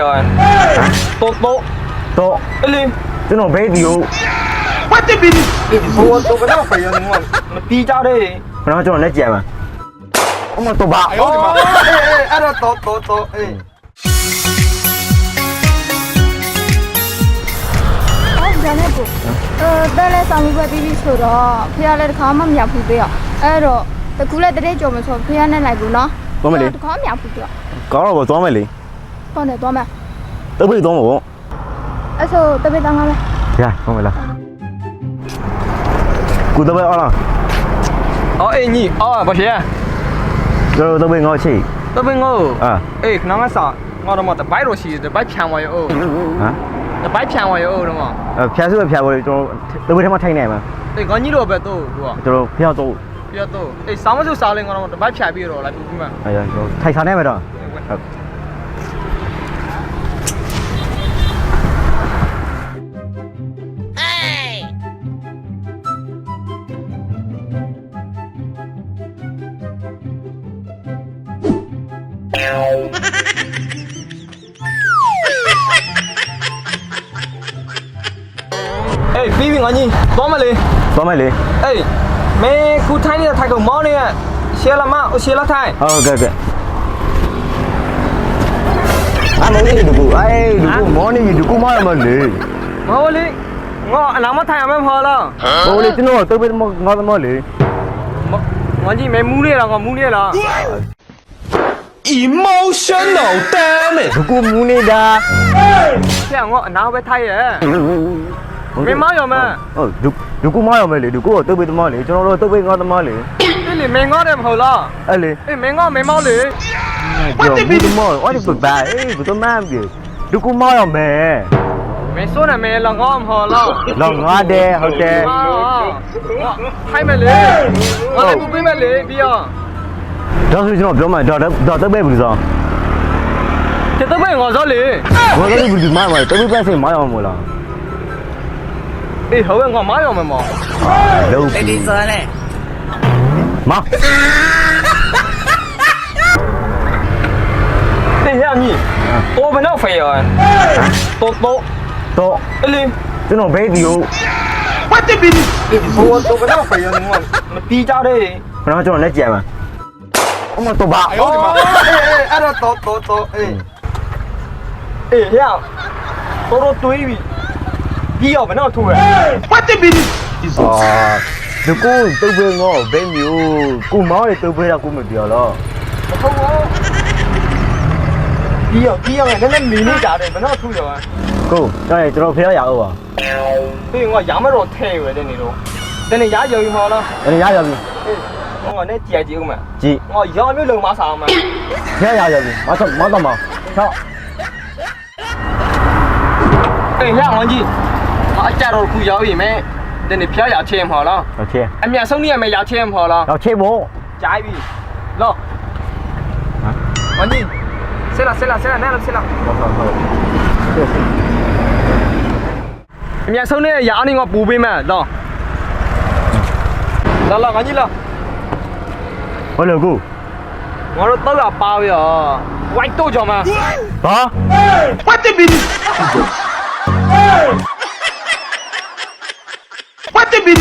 ya. Tok tok. Tok. Eli. ကျွန်တော်ဘေးဒီကို What the bin? Bawa tok kenapa ya semua? Mati cak deh. မနော်ကျွန်တော်လက်ကြံပါအမတော့ဘာ Ayo di mana? Eh eh ada tok tok tok eh. ။အော်ဒါနဲ့ကိုအဲတဲလဲဆောင်ပြီးပဲပြီးပြီဆိုတော့ဖះလဲတစ်ခါမှမရောက်ဘူးပြော။အဲ့တော့တကူလဲတနေ့ကြော်မဆိုဖះနဲ့လိုက်ဘူးနော်။ကောင်းမလေး။တစ်ခါမရောက်ဘူးပြောကောင်းတော့ပေါ့သွားမယ်လေ ဟုတ်တယ်သွားမယ်တပိတ်သွားမှာပေါ့အဲ့ဆိုတပိတ်သွားမှာပဲရဟုတ်မလားကိုတပိတ်အောင်လားအော်အေးညီအော်ပါရှင်ကျွန်တော်တပိတ်ငေါ့ချိတ်တပိတ်ငေါ့အာအေးခဏငါစားငေါ့တော့မတပိတ်လို့ရှိတယ်ဘိုက်ဖြံဝရအိုးဟမ်တပိတ်ဖြံဝရအိုးတော့မအဲဖြံစုပဲဖြံဝရကျွန်တော်တပိတ်ထဲမှာထိုင်နေမှာအေးငေါ့ညီတော့ပဲတော့ဟိုကကျွန်တော်ဖျောက်တော့ပြတော့အေးစောင်းမစုစားလဲငေါ့တော့တပိတ်ဖြံပြီးတော့လာပြီးမှအဲကျွန်တော်ထိုင်စားနေမှာတော့ဟုတ် အေးပြီးပြီငါကြီးသွားမလဲသွားမယ်လေအေးမင်းခုထိုင်းနေတဲ့ထိုက်ကောင်မောင်းနေရရှယ်လာမအိုရှယ်လာထိုင်းဟုတ်ကဲ့ကဲ့အမေဒီကူအေးဒီကူမော်နီဒီကူမရမလေမဟုတ်လေငါအနာမထိုင်ရမယ်မဟုတ်လားဘောလေကျွန်တော်တော့တုပ်ပဲငါသမောလေငါကြီးမင်းမူးနေလားငါမူးနေလား emotional damage ကူမူနေတာပြန်တော့အနာပဲထိုက်ရဲ့မင်းမရောမဟုတ်ဒုဒုကူမရောမလေဒုကူတုတ်ပိတ်သမားလေကျွန်တော်တို့တုတ်ပိတ်ငါသမားလေအဲ့လေမင်းငါတယ်မဟုတ်လားအဲ့လေအေးမင်းငါမင်းမောင်းလေဘာတိပိတ်သမားအဲ့ဒီဘာအေးဘယ်တော့မှမပြေဒုကူမရောမဲမင်းစိုးနေမဲလောငေါမဟုတ်လားလောငါတယ်ဟုတ်တယ်ဟာဟိုင်းမလေငါလည်းကူပေးမလေပြီးတော့ ဆိုကျွန်တော်ပြောမှတော့တော့တပိတ်ဘူးစော 这都被我说嘞， ဘောလေးဘူးမမတပိတ်ပတ်စင်မရမလား 哎，后面我妈要没毛。 လုံးပြီမ 哎呀你，多不那肥啊，多多， တော့ 哎哩， ကျွန်တော်ဘဲဒီကို 我多不那肥啊，我低价的。 ခဏကျွန်တော်လက်ကြံမှာ အမတော့ဘာအေးအဲ့တော့တော့တော့တော့အေးအေးဟဲ့တော်တော်တွေးပြီပြီးရောဘယ်တော့ထိုးရဖတ်တယ်ပြီအာဒီကိုတုပ်ပဲငေါ့ဘယ်မျိုးကိုမောင်းရတုပ်ပဲတော့ကိုမပြောတော့ဟုတ်ဟုတ်ပြီးရောပြီးရောလည်းလည်းမင်းနေကြတယ်ဘယ်တော့ထိုးရကိုတော်ရကျွန်တော်ဖျားရအောင်ပါပြီးရင်ကရမတော့ထဲရွယ်တဲ့နေတော့တနေ့ရရော်ယူမှာလားတနေ့ရရော်ပြီအေး ငေါနဲ့ကြည်ကြည်ဦးမှာကြည်ငေါရောင်မျိုးလုံမဆောင်မှာရရရပြီမတော့မတော့မတော့အေးရအောင်ကြည်ငါအကြတော့ခုရောက်ပြီမဲတဲ့နေဖျားရအချင်းမဟုတ်လားအချင်းအမြတ်ဆုံးနေရမယ်ရအချင်းမဟုတ်လားရအချင်းမို့ကြိုက်ပြီလောဟမ်ငေါကြည်ဆဲလာဆဲလာဆဲလာနဲလာဆဲလာဟုတ်ဟုတ်ဟုတ်အမြတ်ဆုံးနဲ့ရာအနေကပူပေးမှတော့လာလာငါကြီးလာ Hello go. 我都得了包呀，我多着吗？啊？我的命！我的命！